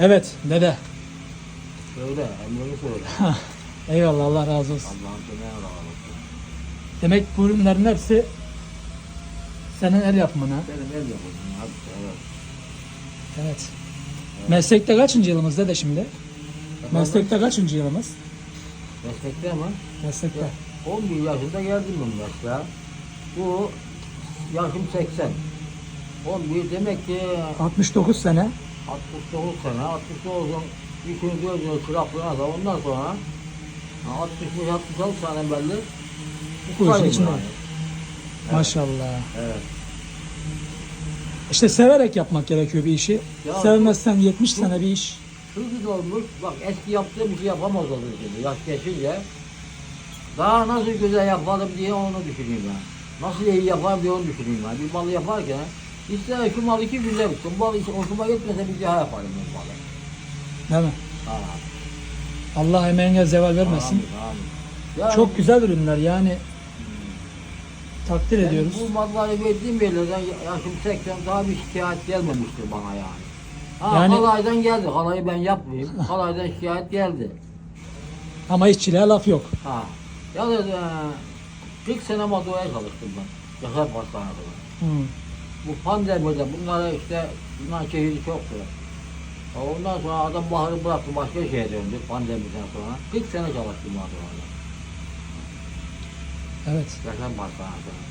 Evet dede. Söyle, emrini söyle. Eyvallah Allah razı olsun. Allah'ın seni razı olsun. Demek bu ürünlerin hepsi senin el yapımına. Benim el yapımım. Hadi evet. Evet. Meslekte kaçıncı yılımız dede şimdi? Meslekte kaçıncı yılımız? Meslekte mi? Meslekte. 11 yaşında geldim ben mesleğe. Bu yaşım 80. 11 demek ki 69 sene. 69 sene. 69'un 3. 4. yıl çıraklığına da ondan sonra 65-66 sene belli. Bu işin içinde. yani. Maşallah. Evet. İşte severek yapmak gerekiyor bir işi. Ya Sevmezsen 70 sene bir iş. Şu güzel olmuş. Bak eski yaptığım işi yapamaz olur şimdi. Yaş geçince. Daha nasıl güzel yaparım diye onu düşüneyim ben. Nasıl iyi yaparım diye onu düşüneyim ben. Bir balı yaparken ister şu mal iki günde bitsin. Bu hiç hoşuma gitmese bir daha yaparım bu balı. Değil mi? Ha. Allah emeğine zeval vermesin. Amin, amin. Yani Çok güzel ürünler yani takdir ben ediyoruz. Bu malları verdiğim yerlerden yaşım 80 daha bir şikayet gelmemiştir bana yani. Ha, Yani- halaydan geldi. Halayı ben yapmayayım. Halaydan şikayet geldi. Ama işçiliğe laf yok. Ha. Ya da e, 40 sene Mado'ya çalıştım ben. Yaşar Pastanesi'nde. Hı. Bu pandemide bunlara işte bunlar şehri çoktu. Ondan sonra adam baharı bıraktı başka şeye döndü pandemiden sonra. 40 sene çalıştım Mado'da. Evet. Yaşar Pastanesi'nde.